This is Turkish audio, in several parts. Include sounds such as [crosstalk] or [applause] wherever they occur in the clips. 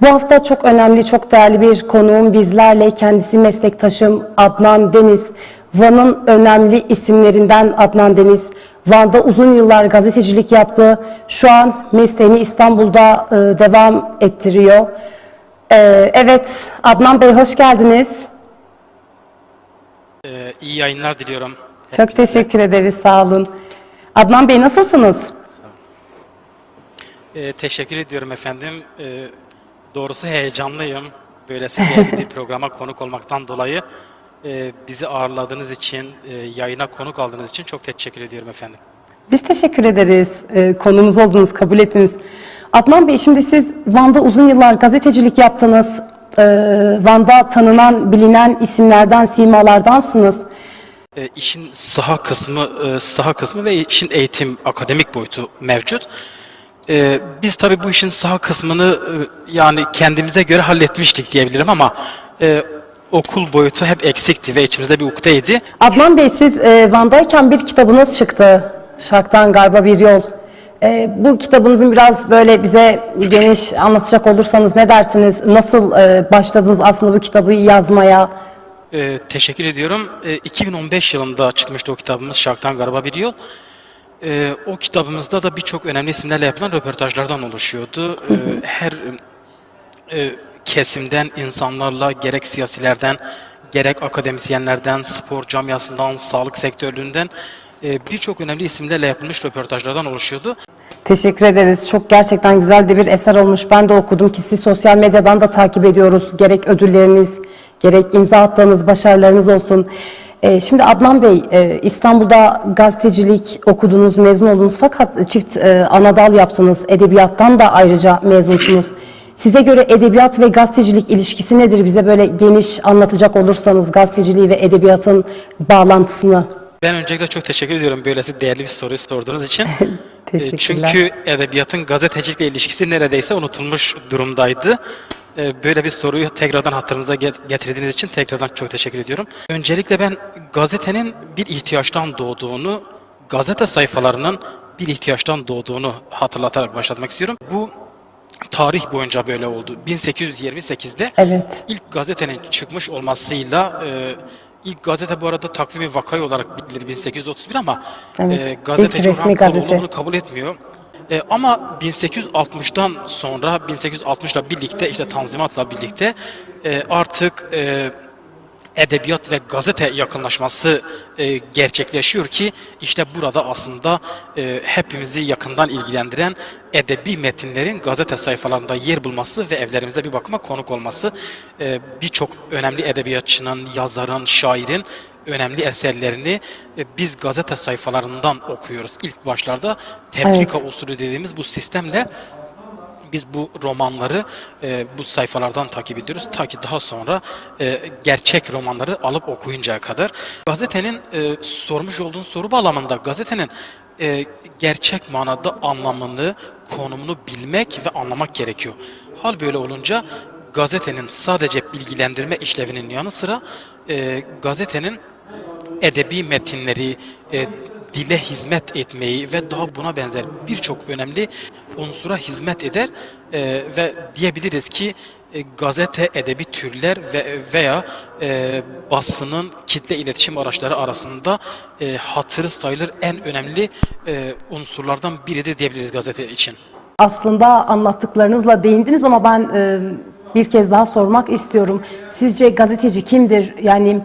Bu hafta çok önemli, çok değerli bir konuğum bizlerle. Kendisi meslektaşım Adnan Deniz. Van'ın önemli isimlerinden Adnan Deniz. Van'da uzun yıllar gazetecilik yaptı. Şu an mesleğini İstanbul'da e, devam ettiriyor. E, evet, Adnan Bey hoş geldiniz. Ee, iyi yayınlar diliyorum. Çok teşekkür ederiz, sağ olun. Adnan Bey nasılsınız? Ee, teşekkür ediyorum efendim. Ee, doğrusu heyecanlıyım. Böylesi değerli bir [laughs] programa konuk olmaktan dolayı e, bizi ağırladığınız için, e, yayına konuk aldığınız için çok teşekkür ediyorum efendim. Biz teşekkür ederiz. Ee, konumuz oldunuz, kabul ettiniz. Adnan Bey şimdi siz Van'da uzun yıllar gazetecilik yaptınız. Ee, Van'da tanınan, bilinen isimlerden, simalardansınız. E, işin saha kısmı, e, saha kısmı ve işin eğitim, akademik boyutu mevcut. E, biz tabii bu işin saha kısmını e, yani kendimize göre halletmiştik diyebilirim ama e, okul boyutu hep eksikti ve içimizde bir ukteydi. Adnan Bey siz e, Van'dayken bir kitabınız çıktı. Şarktan Garba Bir Yol. E, bu kitabınızın biraz böyle bize geniş anlatacak olursanız ne dersiniz? Nasıl e, başladınız aslında bu kitabı yazmaya? Ee, teşekkür ediyorum. Ee, 2015 yılında çıkmıştı o kitabımız Şarktan Garba Bir Yol. Ee, o kitabımızda da birçok önemli isimlerle yapılan röportajlardan oluşuyordu. Ee, her e, kesimden insanlarla gerek siyasilerden, gerek akademisyenlerden, spor camiasından, sağlık sektörlüğünden e, birçok önemli isimlerle yapılmış röportajlardan oluşuyordu. Teşekkür ederiz. Çok gerçekten güzel de bir eser olmuş. Ben de okudum ki siz sosyal medyadan da takip ediyoruz. Gerek ödülleriniz, gerek imza attığınız başarılarınız olsun. Ee, şimdi Adnan Bey, e, İstanbul'da gazetecilik okudunuz, mezun oldunuz fakat çift e, anadal yaptınız. Edebiyattan da ayrıca mezunsunuz. Size göre edebiyat ve gazetecilik ilişkisi nedir? Bize böyle geniş anlatacak olursanız gazeteciliği ve edebiyatın bağlantısını. Ben öncelikle çok teşekkür ediyorum böylesi değerli bir soruyu sorduğunuz için. [laughs] E, Teşekkürler. Çünkü edebiyatın gazetecilikle ilişkisi neredeyse unutulmuş durumdaydı. E, Böyle bir soruyu tekrardan hatırınıza get- getirdiğiniz için tekrardan çok teşekkür ediyorum. Öncelikle ben gazetenin bir ihtiyaçtan doğduğunu, gazete sayfalarının bir ihtiyaçtan doğduğunu hatırlatarak başlatmak istiyorum. Bu tarih boyunca böyle oldu. 1828'de Evet. ilk gazetenin çıkmış olmasıyla e, ilk gazete bu arada takvimi vakayı olarak bilinir 1831 ama Evet, e, gazeteci Orhan Koloğlu bunu kabul etmiyor. E, ama 1860'dan sonra 1860'la birlikte işte Tanzimat'la birlikte e, artık e, edebiyat ve gazete yakınlaşması e, gerçekleşiyor ki işte burada aslında e, hepimizi yakından ilgilendiren edebi metinlerin gazete sayfalarında yer bulması ve evlerimize bir bakıma konuk olması e, birçok önemli edebiyatçının, yazarın, şairin önemli eserlerini e, biz gazete sayfalarından okuyoruz. İlk başlarda tefrika usulü dediğimiz bu sistemle biz bu romanları e, bu sayfalardan takip ediyoruz ta ki daha sonra e, gerçek romanları alıp okuyuncaya kadar. Gazetenin e, sormuş olduğun soru bağlamında gazetenin e, gerçek manada anlamını, konumunu bilmek ve anlamak gerekiyor. Hal böyle olunca gazetenin sadece bilgilendirme işlevinin yanı sıra e, gazetenin edebi metinleri, e, dile hizmet etmeyi ve daha buna benzer birçok önemli unsura hizmet eder E, ve diyebiliriz ki e, gazete edebi türler ve veya e, basının kitle iletişim araçları arasında e, hatırı sayılır en önemli e, unsurlardan biridir diyebiliriz gazete için. Aslında anlattıklarınızla değindiniz ama ben e, bir kez daha sormak istiyorum. Sizce gazeteci kimdir? Yani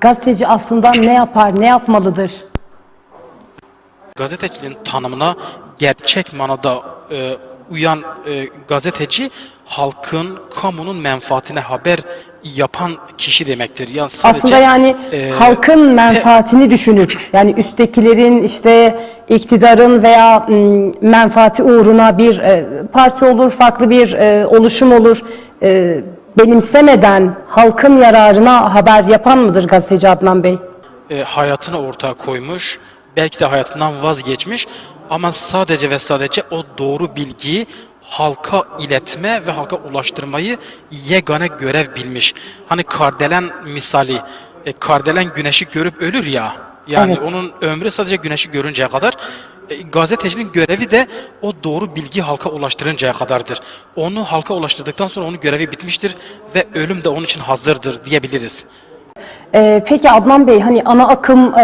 gazeteci aslında ne yapar, ne yapmalıdır? gazeteciliğin tanımına gerçek manada e, uyan e, gazeteci halkın, kamunun menfaatine haber yapan kişi demektir. Yani sadece Aslında yani e, halkın menfaatini düşünüp yani üsttekilerin işte iktidarın veya m, menfaati uğruna bir e, parti olur, farklı bir e, oluşum olur. E, benimsemeden halkın yararına haber yapan mıdır gazeteci Adnan Bey? e, hayatını ortaya koymuş, belki de hayatından vazgeçmiş ama sadece ve sadece o doğru bilgiyi halka iletme ve halka ulaştırmayı yegane görev bilmiş. Hani kardelen misali, e, kardelen güneşi görüp ölür ya. Yani Evet. onun ömrü sadece güneşi görünceye kadar. E, gazetecinin görevi de o doğru bilgi halka ulaştırıncaya kadardır. Onu halka ulaştırdıktan sonra onun görevi bitmiştir ve ölüm de onun için hazırdır diyebiliriz. Ee, peki Adnan Bey hani ana akım e,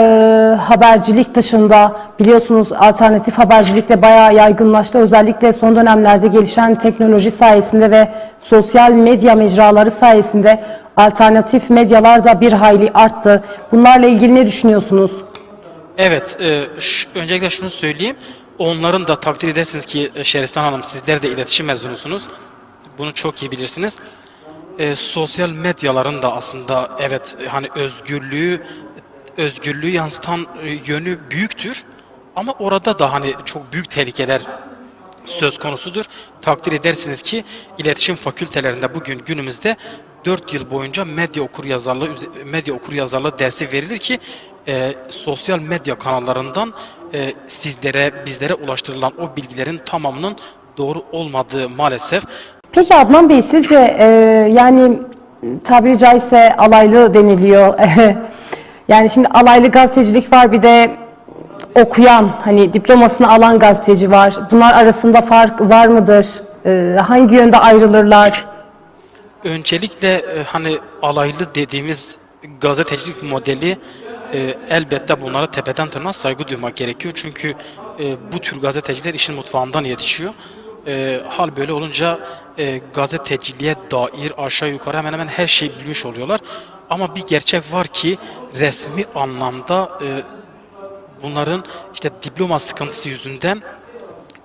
habercilik dışında biliyorsunuz alternatif habercilik de bayağı yaygınlaştı. Özellikle son dönemlerde gelişen teknoloji sayesinde ve sosyal medya mecraları sayesinde alternatif medyalar da bir hayli arttı. Bunlarla ilgili ne düşünüyorsunuz? Evet, e, öncelikle şunu söyleyeyim. Onların da takdir edersiniz ki e, Şeristan Hanım sizler de iletişim mezunusunuz. Bunu çok iyi bilirsiniz. E, sosyal medyaların da aslında evet hani özgürlüğü özgürlüğü yansıtan e, yönü büyüktür. Ama orada da hani çok büyük tehlikeler söz konusudur. Takdir edersiniz ki iletişim fakültelerinde bugün günümüzde 4 yıl boyunca medya okuryazarlığı üze- medya okuryazarlığı dersi verilir ki e, sosyal medya kanallarından e, sizlere bizlere ulaştırılan o bilgilerin tamamının doğru olmadığı maalesef Peki Adnan Bey sizce e, yani tabiri caizse alaylı deniliyor. [laughs] yani şimdi alaylı gazetecilik var bir de okuyan hani diplomasını alan gazeteci var. Bunlar arasında fark var mıdır? E, hangi yönde ayrılırlar? Öncelikle e, hani alaylı dediğimiz gazetecilik modeli e, elbette bunlara tepeden tırnağa saygı duymak gerekiyor. Çünkü e, bu tür gazeteciler işin mutfağından yetişiyor. E, hal böyle olunca e, gazeteciliğe dair aşağı yukarı hemen hemen her şeyi bilmiş oluyorlar. Ama bir gerçek var ki resmi anlamda e, bunların işte diploma sıkıntısı yüzünden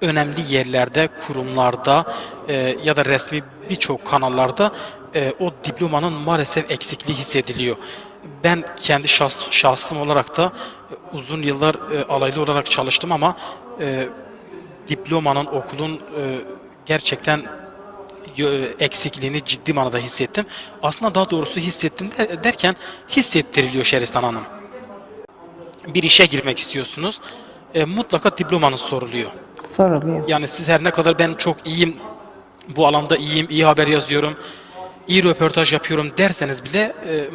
önemli yerlerde, kurumlarda e, ya da resmi birçok kanallarda e, o diplomanın maalesef eksikliği hissediliyor. Ben kendi şahs, şahsım olarak da e, uzun yıllar e, alaylı olarak çalıştım ama e, diplomanın, okulun e, gerçekten eksikliğini ciddi manada hissettim. Aslında daha doğrusu hissettim de- derken hissettiriliyor Şeristan Hanım. Bir işe girmek istiyorsunuz. E, mutlaka diplomanız soruluyor. Soruluyor. Yani siz her ne kadar ben çok iyiyim, bu alanda iyiyim, iyi haber yazıyorum, iyi röportaj yapıyorum derseniz bile e,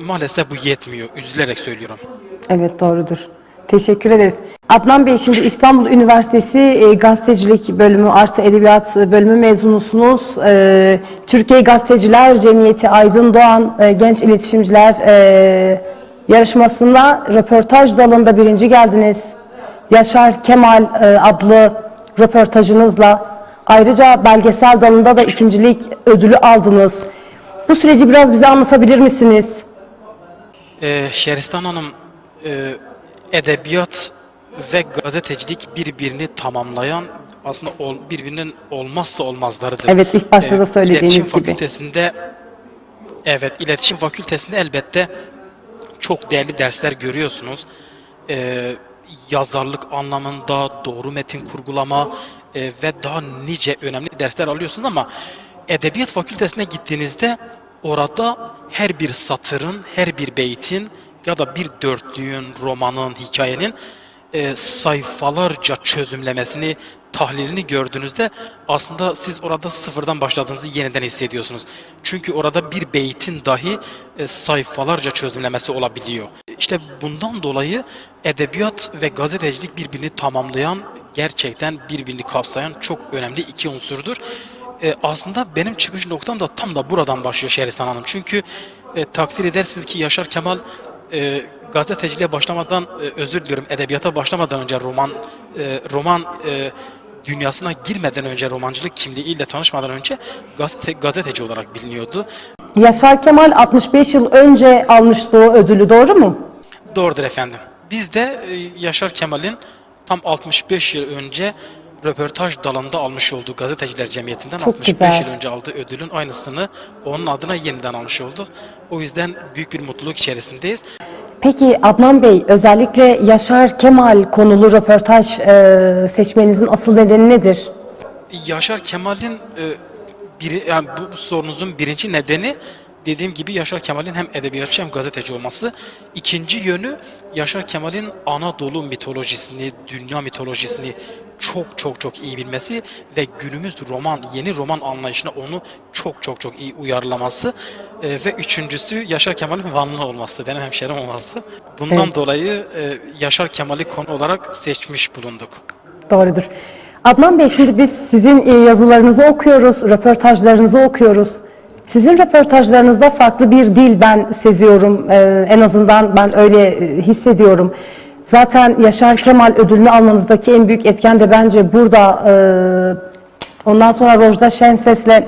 maalesef bu yetmiyor. Üzülerek söylüyorum. Evet doğrudur. Teşekkür ederiz. Adnan Bey şimdi İstanbul Üniversitesi e, Gazetecilik Bölümü artı Edebiyat Bölümü mezunusunuz. E, Türkiye Gazeteciler Cemiyeti Aydın Doğan e, Genç İletişimciler e, yarışmasında röportaj dalında birinci geldiniz. Yaşar Kemal e, adlı röportajınızla ayrıca belgesel dalında da ikincilik ödülü aldınız. Bu süreci biraz bize anlatabilir misiniz? E, Şeristan Hanım, e, edebiyat ve gazetecilik birbirini tamamlayan aslında ol, birbirinin olmazsa olmazlarıdır. Evet, ilk başta da söylediğiniz İletişim gibi. Fakültesinde evet, iletişim fakültesinde elbette çok değerli dersler görüyorsunuz. Ee, yazarlık anlamında doğru metin kurgulama e, ve daha nice önemli dersler alıyorsunuz ama edebiyat fakültesine gittiğinizde orada her bir satırın, her bir beytin ya da bir dörtlüğün, romanın, hikayenin e, sayfalarca çözümlemesini, tahlilini gördüğünüzde aslında siz orada sıfırdan başladığınızı yeniden hissediyorsunuz. Çünkü orada bir beytin dahi e, sayfalarca çözümlemesi olabiliyor. İşte bundan dolayı edebiyat ve gazetecilik birbirini tamamlayan, gerçekten birbirini kapsayan çok önemli iki unsurdur. E, aslında benim çıkış noktam da tam da buradan başlıyor Şehristan Hanım. Çünkü e, takdir edersiniz ki Yaşar Kemal e, gazeteciliğe başlamadan e, özür diliyorum edebiyata başlamadan önce roman e, roman e, dünyasına girmeden önce romancılık kimliğiyle tanışmadan önce gazete, gazeteci olarak biliniyordu. Yaşar Kemal 65 yıl önce almıştı o ödülü doğru mu? Doğrudur efendim. Biz de e, Yaşar Kemal'in tam 65 yıl önce röportaj dalında almış olduğu gazeteciler cemiyetinden Çok 65 güzel. yıl önce aldığı ödülün aynısını onun adına yeniden almış olduk. O yüzden büyük bir mutluluk içerisindeyiz. Peki Adnan Bey özellikle Yaşar Kemal konulu röportaj e, seçmenizin asıl nedeni nedir? Yaşar Kemal'in e, biri, yani bu sorunuzun birinci nedeni dediğim gibi Yaşar Kemal'in hem edebiyatçı hem gazeteci olması. İkinci yönü Yaşar Kemal'in Anadolu mitolojisini, dünya mitolojisini çok çok çok iyi bilmesi ve günümüz roman, yeni roman anlayışına onu çok çok çok iyi uyarlaması. E, ve üçüncüsü Yaşar Kemal'in Vanlı olması, benim hemşerim olması. Bundan Evet. dolayı e, Yaşar Kemal'i konu olarak seçmiş bulunduk. Doğrudur. Adnan Bey şimdi biz sizin e, yazılarınızı okuyoruz, röportajlarınızı okuyoruz. Sizin röportajlarınızda farklı bir dil ben seziyorum. Ee, en azından ben öyle e, hissediyorum. Zaten Yaşar Kemal ödülünü almanızdaki en büyük etken de bence burada. e, ondan sonra Rojda Şenses'le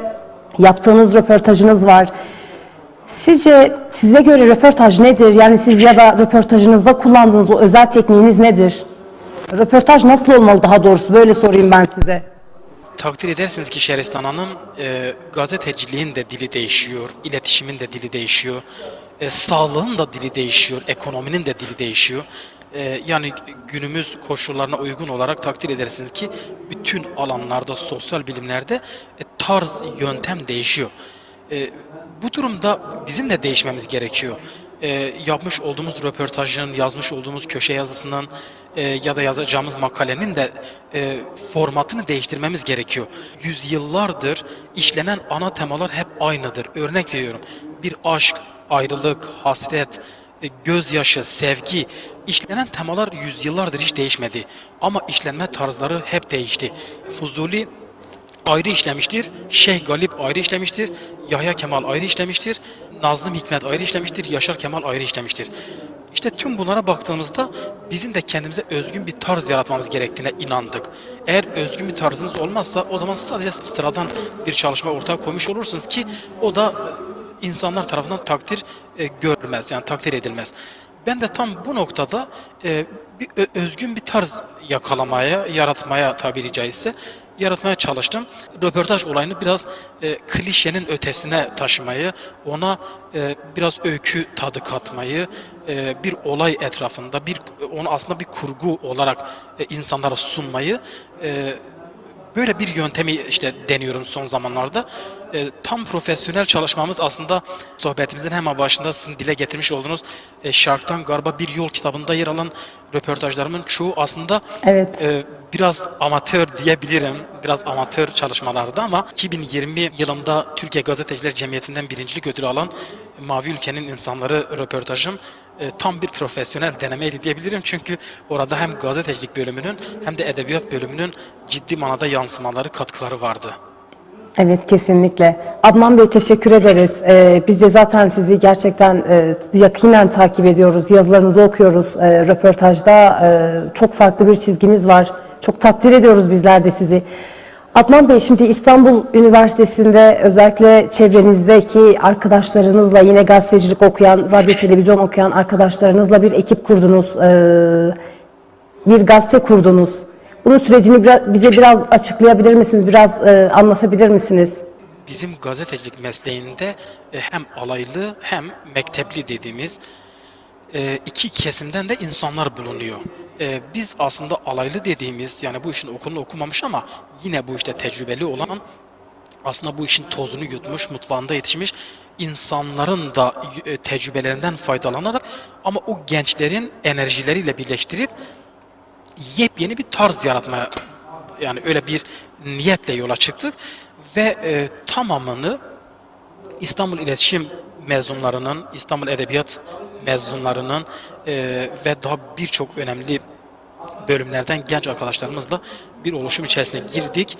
yaptığınız röportajınız var. Sizce size göre röportaj nedir? Yani siz ya da röportajınızda kullandığınız o özel tekniğiniz nedir? Röportaj nasıl olmalı daha doğrusu? Böyle sorayım ben size. Takdir edersiniz ki Şeristan Hanım, e, gazeteciliğin de dili değişiyor, iletişimin de dili değişiyor, e, sağlığın da dili değişiyor, ekonominin de dili değişiyor. E, yani günümüz koşullarına uygun olarak takdir edersiniz ki bütün alanlarda, sosyal bilimlerde e, tarz, yöntem değişiyor. E, bu durumda bizim de değişmemiz gerekiyor. E, yapmış olduğumuz röportajın, yazmış olduğumuz köşe yazısının e, ya da yazacağımız makalenin de e, formatını değiştirmemiz gerekiyor. Yüzyıllardır işlenen ana temalar hep aynıdır. Örnek veriyorum. Bir aşk, ayrılık, hasret, e, gözyaşı, sevgi işlenen temalar yüzyıllardır hiç değişmedi. Ama işlenme tarzları hep değişti. Fuzuli ayrı işlemiştir. Şeyh Galip ayrı işlemiştir. Yahya Kemal ayrı işlemiştir. Nazım Hikmet ayrı işlemiştir. Yaşar Kemal ayrı işlemiştir. İşte tüm bunlara baktığımızda bizim de kendimize özgün bir tarz yaratmamız gerektiğine inandık. Eğer özgün bir tarzınız olmazsa o zaman sadece sıradan bir çalışma ortaya koymuş olursunuz ki o da insanlar tarafından takdir e, görmez yani takdir edilmez. Ben de tam bu noktada e, bir ö- özgün bir tarz yakalamaya, yaratmaya tabiri caizse yaratmaya çalıştım. Röportaj olayını biraz e, klişenin ötesine taşımayı, ona e, biraz öykü tadı katmayı, e, bir olay etrafında bir onu aslında bir kurgu olarak e, insanlara sunmayı e, böyle bir yöntemi işte deniyorum son zamanlarda. E, tam profesyonel çalışmamız aslında sohbetimizin hemen başında sizin dile getirmiş olduğunuz e, Şarktan Garba Bir Yol kitabında yer alan röportajlarımın çoğu aslında Evet. e, biraz amatör diyebilirim. Biraz amatör çalışmalardı ama 2020 yılında Türkiye Gazeteciler Cemiyeti'nden birincilik ödülü alan Mavi Ülkenin İnsanları röportajım e, tam bir profesyonel denemeydi diyebilirim. Çünkü orada hem gazetecilik bölümünün hem de edebiyat bölümünün ciddi manada yansımaları, katkıları vardı. Evet kesinlikle. Adnan Bey teşekkür ederiz. Ee, biz de zaten sizi gerçekten e, yakinen takip ediyoruz. Yazılarınızı okuyoruz. E, röportajda e, çok farklı bir çizginiz var. Çok takdir ediyoruz bizler de sizi. Adnan Bey şimdi İstanbul Üniversitesi'nde özellikle çevrenizdeki arkadaşlarınızla yine gazetecilik okuyan, radyo televizyon okuyan arkadaşlarınızla bir ekip kurdunuz. Bir gazete kurdunuz. Bunun sürecini bize biraz açıklayabilir misiniz? Biraz anlatabilir misiniz? Bizim gazetecilik mesleğinde hem alaylı hem mektepli dediğimiz e, iki kesimden de insanlar bulunuyor. E, Biz aslında alaylı dediğimiz yani bu işin okulunu okumamış ama yine bu işte tecrübeli olan aslında bu işin tozunu yutmuş, mutfağında yetişmiş insanların da e, tecrübelerinden faydalanarak ama o gençlerin enerjileriyle birleştirip yepyeni bir tarz yaratmaya yani öyle bir niyetle yola çıktık ve e, tamamını İstanbul İletişim mezunlarının, İstanbul Edebiyat mezunlarının e, ve daha birçok önemli bölümlerden genç arkadaşlarımızla bir oluşum içerisine girdik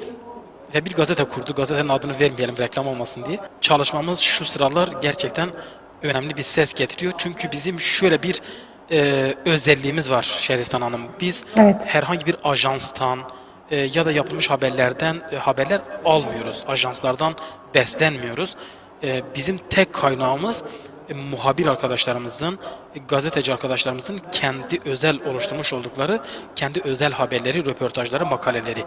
ve bir gazete kurdu. Gazetenin adını vermeyelim reklam olmasın diye. Çalışmamız şu sıralar gerçekten önemli bir ses getiriyor. Çünkü bizim şöyle bir e, özelliğimiz var Şeristan Hanım. Biz Evet. herhangi bir ajanstan e, ya da yapılmış haberlerden e, haberler almıyoruz. Ajanslardan beslenmiyoruz. E, bizim tek kaynağımız e, muhabir arkadaşlarımızın, e, gazeteci arkadaşlarımızın kendi özel oluşturmuş oldukları kendi özel haberleri, röportajları, makaleleri.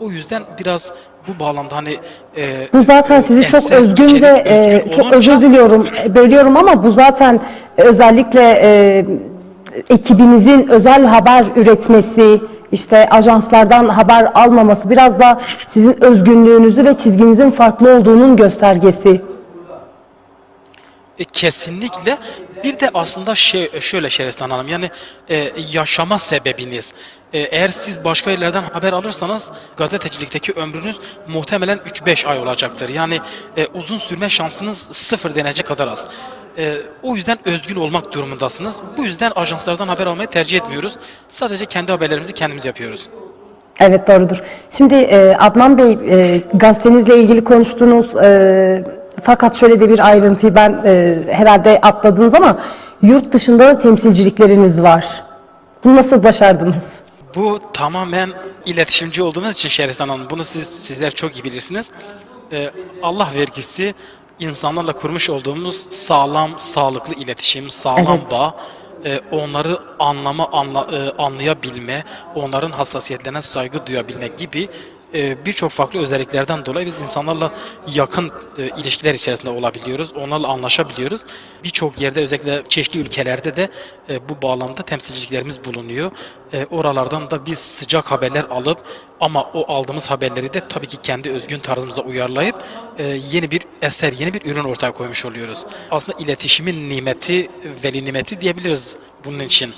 O yüzden biraz bu bağlamda hani e, Bu zaten sizi çok özgün içerik ve e, çok olunca- özür diliyorum, e, bölüyorum ama bu zaten özellikle e, ekibinizin özel haber üretmesi, işte ajanslardan haber almaması biraz da sizin özgünlüğünüzü ve çizginizin farklı olduğunun göstergesi. E, kesinlikle. Bir de aslında şey şöyle Şerestan Hanım yani e, yaşama sebebiniz. E, eğer siz başka yerlerden haber alırsanız gazetecilikteki ömrünüz muhtemelen 3-5 ay olacaktır. Yani e, uzun sürme şansınız sıfır denecek kadar az. E, o yüzden özgün olmak durumundasınız. Bu yüzden ajanslardan haber almayı tercih etmiyoruz. Sadece kendi haberlerimizi kendimiz yapıyoruz. Evet doğrudur. Şimdi e, Adnan Bey e, gazetenizle ilgili konuştunuz. E, fakat şöyle de bir ayrıntıyı ben e, herhalde atladınız ama yurt dışında da temsilcilikleriniz var. Bunu nasıl başardınız? Bu tamamen iletişimci olduğumuz için Şehristan Hanım. Bunu siz sizler çok iyi bilirsiniz. Ee, Allah vergisi insanlarla kurmuş olduğumuz sağlam, sağlıklı iletişim, sağlam Evet. bağ, e, onları anlama, anla, e, anlayabilme, onların hassasiyetlerine saygı duyabilme gibi e, birçok farklı özelliklerden dolayı biz insanlarla yakın e, ilişkiler içerisinde olabiliyoruz. Onlarla anlaşabiliyoruz. Birçok yerde özellikle çeşitli ülkelerde de e, bu bağlamda temsilciliklerimiz bulunuyor. E, oralardan da biz sıcak haberler alıp ama o aldığımız haberleri de tabii ki kendi özgün tarzımıza uyarlayıp yeni bir eser, yeni bir ürün ortaya koymuş oluyoruz. Aslında iletişimin nimeti, veli nimeti diyebiliriz bunun için.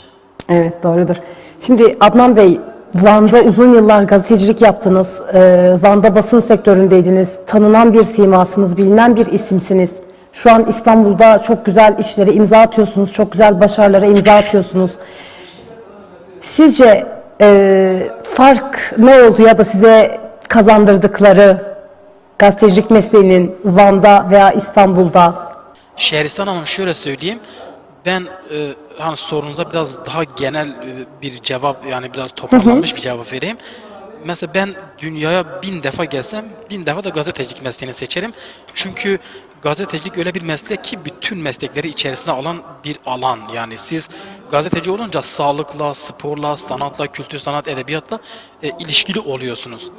Evet doğrudur. Şimdi Adnan Bey, Van'da uzun yıllar gazetecilik yaptınız. Ee, Van'da basın sektöründeydiniz. Tanınan bir simasınız, bilinen bir isimsiniz. Şu an İstanbul'da çok güzel işlere imza atıyorsunuz, çok güzel başarılara imza atıyorsunuz. Sizce e, fark ne oldu ya da size kazandırdıkları gazetecilik mesleğinin Van'da veya İstanbul'da? Şehristan Hanım şöyle söyleyeyim. Ben e, hani sorunuza biraz daha genel e, bir cevap yani biraz toparlanmış bir cevap vereyim. Mesela ben dünyaya bin defa gelsem bin defa da gazetecilik mesleğini seçerim. Çünkü gazetecilik öyle bir meslek ki bütün meslekleri içerisine alan bir alan. Yani siz gazeteci olunca sağlıkla, sporla, sanatla, kültür sanat, edebiyatla e, ilişkili oluyorsunuz.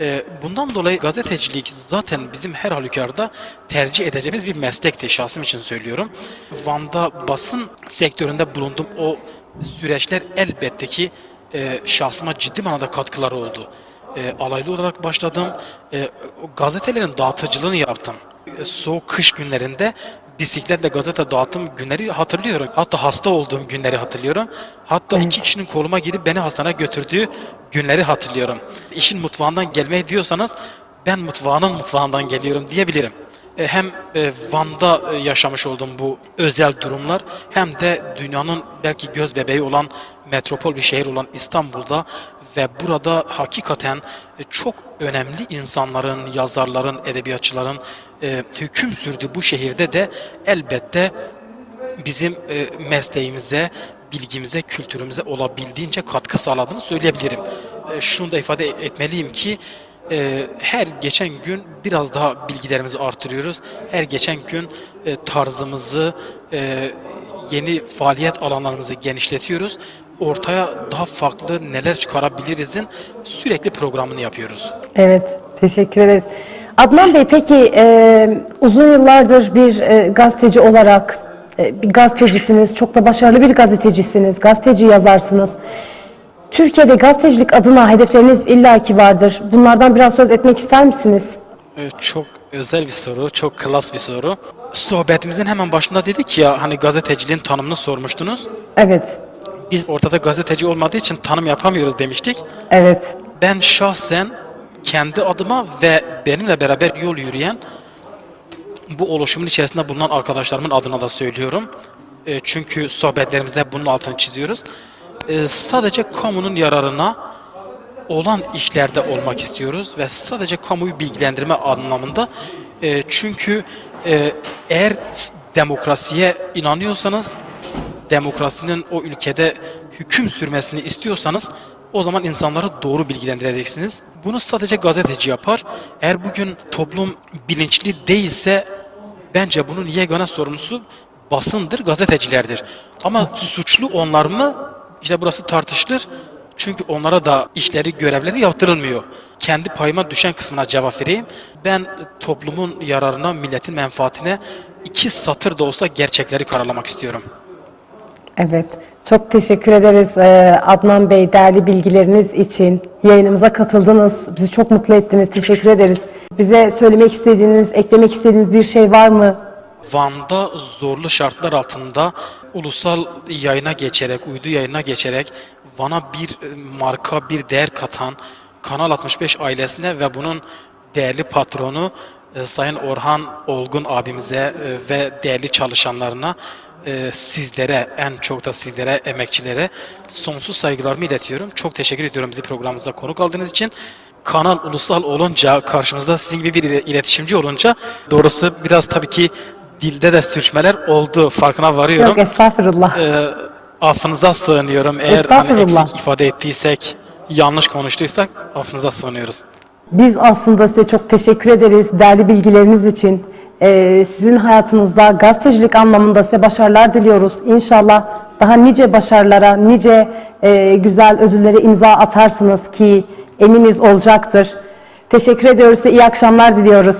E, bundan dolayı gazetecilik zaten bizim her halükarda tercih edeceğimiz bir meslekti şahsım için söylüyorum. Van'da basın sektöründe bulunduğum o süreçler elbette ki e, şahsıma ciddi manada katkıları oldu. E, alaylı olarak başladım. E, gazetelerin dağıtıcılığını yaptım. Soğuk kış günlerinde bisikletle gazete dağıttığım günleri hatırlıyorum. Hatta hasta olduğum günleri hatırlıyorum. Hatta Evet. iki kişinin koluma girip beni hastaneye götürdüğü günleri hatırlıyorum. İşin mutfağından gelmeyi diyorsanız ben mutfağının mutfağından geliyorum diyebilirim. E, Hem e, Van'da e, yaşamış olduğum bu özel durumlar hem de dünyanın belki göz bebeği olan metropol bir şehir olan İstanbul'da ve burada hakikaten çok önemli insanların, yazarların, edebiyatçıların e, hüküm sürdüğü bu şehirde de elbette bizim e, mesleğimize, bilgimize, kültürümüze olabildiğince katkı sağladığını söyleyebilirim. E, şunu da ifade etmeliyim ki e, her geçen gün biraz daha bilgilerimizi artırıyoruz. Her geçen gün e, tarzımızı, e, yeni faaliyet alanlarımızı genişletiyoruz. Ortaya daha farklı neler çıkarabilirizin sürekli programını yapıyoruz. Evet, teşekkür ederiz. Adnan Bey peki e, uzun yıllardır bir e, gazeteci olarak e, bir gazetecisiniz, çok da başarılı bir gazetecisiniz, gazeteci yazarsınız. Türkiye'de gazetecilik adına hedefleriniz illaki vardır. Bunlardan biraz söz etmek ister misiniz? Çok özel bir soru, çok klas bir soru. Sohbetimizin hemen başında dedik ya hani gazeteciliğin tanımını sormuştunuz. Evet, Biz ortada gazeteci olmadığı için tanım yapamıyoruz demiştik. evet, Ben şahsen kendi adıma ve benimle beraber yol yürüyen bu oluşumun içerisinde bulunan arkadaşlarımın adına da söylüyorum. E, çünkü sohbetlerimizde bunun altını çiziyoruz. E, sadece kamunun yararına olan işlerde olmak istiyoruz ve sadece kamuyu bilgilendirme anlamında e, çünkü e, eğer demokrasiye inanıyorsanız demokrasinin o ülkede hüküm sürmesini istiyorsanız o zaman insanları doğru bilgilendireceksiniz. Bunu sadece gazeteci yapar. Eğer bugün toplum bilinçli değilse bence bunun yegane sorumlusu basındır, gazetecilerdir. Ama suçlu onlar mı? İşte burası tartışılır. Çünkü onlara da işleri, görevleri yaptırılmıyor. Kendi payıma düşen kısmına cevap vereyim. Ben toplumun yararına, milletin menfaatine iki satır da olsa gerçekleri karalamak istiyorum. evet. Çok teşekkür ederiz e, Adnan Bey değerli bilgileriniz için. Yayınımıza katıldınız. Bizi çok mutlu ettiniz. Teşekkür ederiz. Bize söylemek istediğiniz, eklemek istediğiniz bir şey var mı? Van'da zorlu şartlar altında ulusal yayına geçerek, uydu yayına geçerek Van'a bir e, marka, bir değer katan Kanal 65 ailesine ve bunun değerli patronu e, Sayın Orhan Olgun abimize ve değerli çalışanlarına e, sizlere, en çok da sizlere, emekçilere sonsuz saygılarımı iletiyorum. Çok teşekkür ediyorum bizi programımıza konuk aldığınız için. Kanal ulusal olunca, karşımızda sizin gibi bir ile- iletişimci olunca doğrusu biraz tabii ki dilde de sürçmeler oldu. Farkına varıyorum. Yok estağfurullah. Ee, affınıza sığınıyorum. Eğer hani eksik ifade ettiysek, yanlış konuştuysak affınıza sığınıyoruz. Biz aslında size çok teşekkür ederiz değerli bilgileriniz için. Ee, sizin hayatınızda gazetecilik anlamında size başarılar diliyoruz. İnşallah daha nice başarılara, nice e, güzel ödüllere imza atarsınız ki eminiz olacaktır. Teşekkür ediyoruz size. iyi akşamlar diliyoruz.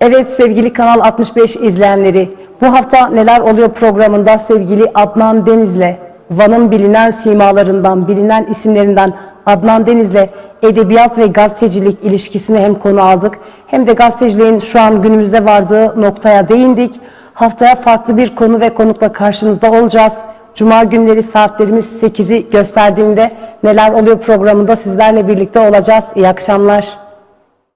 Evet sevgili Kanal 65 izleyenleri, bu hafta neler oluyor programında sevgili Adnan Deniz'le, Van'ın bilinen simalarından, bilinen isimlerinden Adnan Deniz'le edebiyat ve gazetecilik ilişkisini hem konu aldık, hem de gazeteciliğin şu an günümüzde vardığı noktaya değindik. Haftaya farklı bir konu ve konukla karşınızda olacağız. Cuma günleri saatlerimiz 8'i gösterdiğinde neler oluyor programında sizlerle birlikte olacağız. İyi akşamlar.